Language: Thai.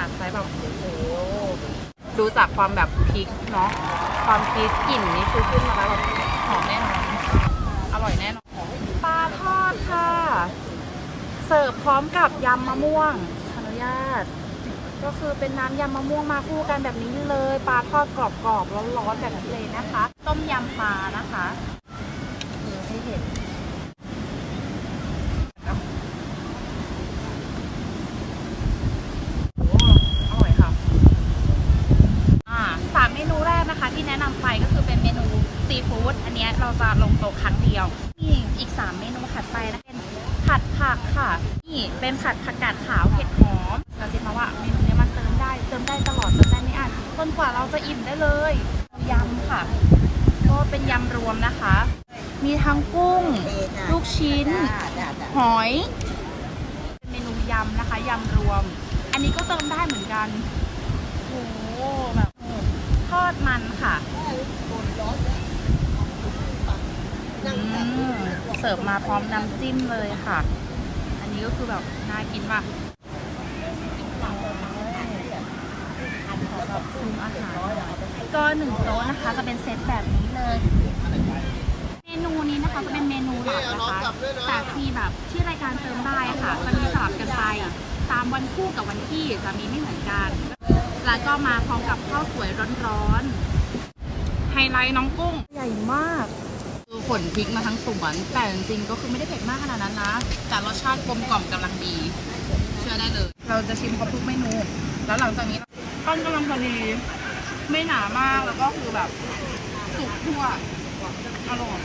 นาดไซส์แบบโอ้โหดูจากความแบบพริกเนาะความพริกกลิ่นนี่คือขึ้นมาแล้วแบบหอมแน่นอนอร่อยแน่นอนปลาทอดค่ะ เสิร์ฟพร้อมกับยำมะม่วงขออนุญาต ก็คือเป็นน้ำยำมะม่วงมาคู่กันแบบนี้เลย ปลาทอดกรอบๆร้อนๆแบบนี้เลยนะคะ ต้มยำปลานะคะคือให้เห็น โอ้อร่อยค่ะ อ่าสามเมนูแรกนะคะ ที่แนะนำไปก็คือเป็นเมนูซี ฟู้ดอันนี้เราจะลงโต๊ะครั้งเดียวนี่อีก 3 เมนูถัดไปนะเป็นผัดผักค่ะ นี่เป็นผัดผักกาดขาวเผ็ดหอมเราคิดมาว่าเมนูนี้มันเติมได้เติมได้ตลอดเติมได้ไม่อั้นจนกว่าเราจะอิ่มได้เลยยำค่ะ ก็เป็นยำรวมนะคะ มีทั้งกุ้ง ลูกชิ้น หอยเป็นเมนูยำนะคะยำรวม อันนี้ก็เติมได้เหมือนกันโอ้โหแบบทอดมันค่ะ อืมเสิร์ฟมาพร้อมน้ำจิ้มเลยค่ะ อันนี้ก็คือแบบน่ากินมากซุมอาหารก็หนึ่งโต๊ะนะคะ จะเป็นเซตแบบนี้เลย เมนูนี้นะคะจะเป็นเมนูหลักนะคะแต่ที่แบบที่รายการเติมได้ค่ะ จะมีสลับกันไปตามวันคู่กับวันที่จะมีไม่เหมือนกัน แล้วก็มาพร้อมกับข้าวสวยร้อนๆ ไฮไลท์น้องกุ้ง ใหญ่มาก นพริกมาทั้งสวนแต่จริงๆก็คือไม่ได้เผ็ดมากขนาดนั้นนะ แต่รสชาติกลมกล่อมกำลังดี เชื่อได้เลย เราจะชิมครบทุกเมนู แล้วหลังจากนี้ต้นกำลังพอดี ไม่หนามากแล้วก็คือแบบสุกทั่วอร่อย